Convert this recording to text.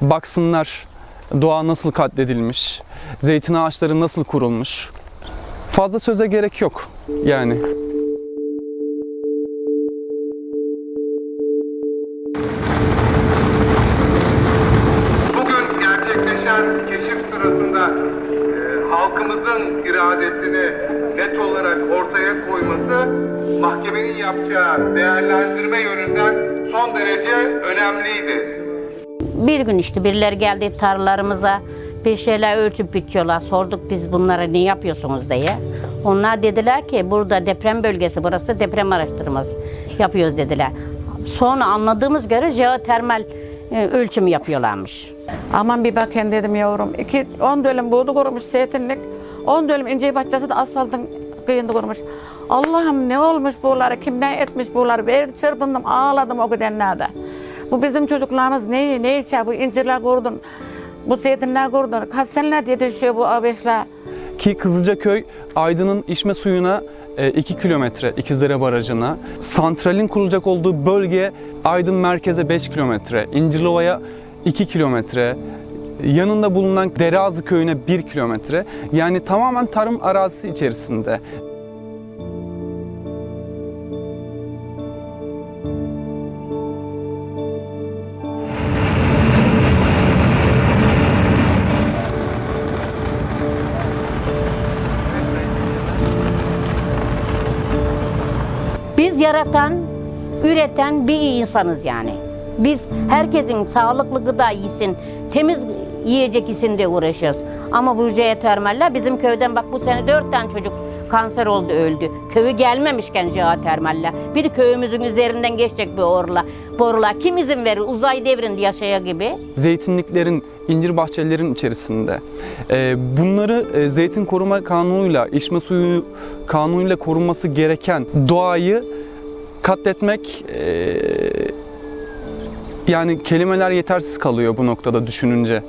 baksınlar doğa nasıl katledilmiş, zeytin ağaçları nasıl kurulmuş. Fazla söze gerek yok yani. Bugün gerçekleşen keşif sırasında e, halkımızın iradesini net olarak ortaya koyması mahkemenin yapacağı değerlendirme yönünden son derece önemliydi. Bir gün işte birileri geldi tarlalarımıza bir şeyler ölçüp biçiyorlar. Sorduk biz bunlara ne yapıyorsunuz diye. Onlar dediler ki burada deprem bölgesi burası deprem araştırması yapıyoruz dediler. Sonra anladığımız göre jeotermal e, ölçüm yapıyorlarmış. Aman bir bakın dedim yavrum. İki, on dönüm buğdu kurumuş zeytinlik. On dönüm ince bahçesi de asfaltın kıyında kurumuş. Allah'ım ne olmuş buğuları, kimden etmiş buğuları. Ben çırpındım, ağladım o gidenlerde. Bu bizim çocuklarımız ne, ne içer, bu incirler kurdun. Bu zeytinler kurdun. Kaç seneler yetişiyor bu ağabeşler. Ki Kızılcaköy Aydın'ın içme suyuna 2 kilometre İkizdere Barajı'na, santralin kurulacak olduğu bölge Aydın merkeze 5 kilometre, İncirlova'ya 2 kilometre, yanında bulunan Dereazı köyüne 1 kilometre. Yani tamamen tarım arazisi içerisinde. Biz yaratan, üreten bir insanız yani. Biz herkesin sağlıklı gıda yesin, temiz yiyecek yesin diye uğraşıyoruz. Ama bu jeotermaller bizim köyden bak bu sene dört tane çocuk kanser oldu öldü. Köyü gelmemişken jeotermaller. Bir de köyümüzün üzerinden geçecek bir borular. Borular kim izin verir uzay devrinde yaşaya gibi? zeytinliklerin, incir bahçelerin içerisinde. Ee, bunları e, zeytin koruma kanunuyla, içme suyu kanunuyla korunması gereken doğayı katletmek yani kelimeler yetersiz kalıyor bu noktada düşününce.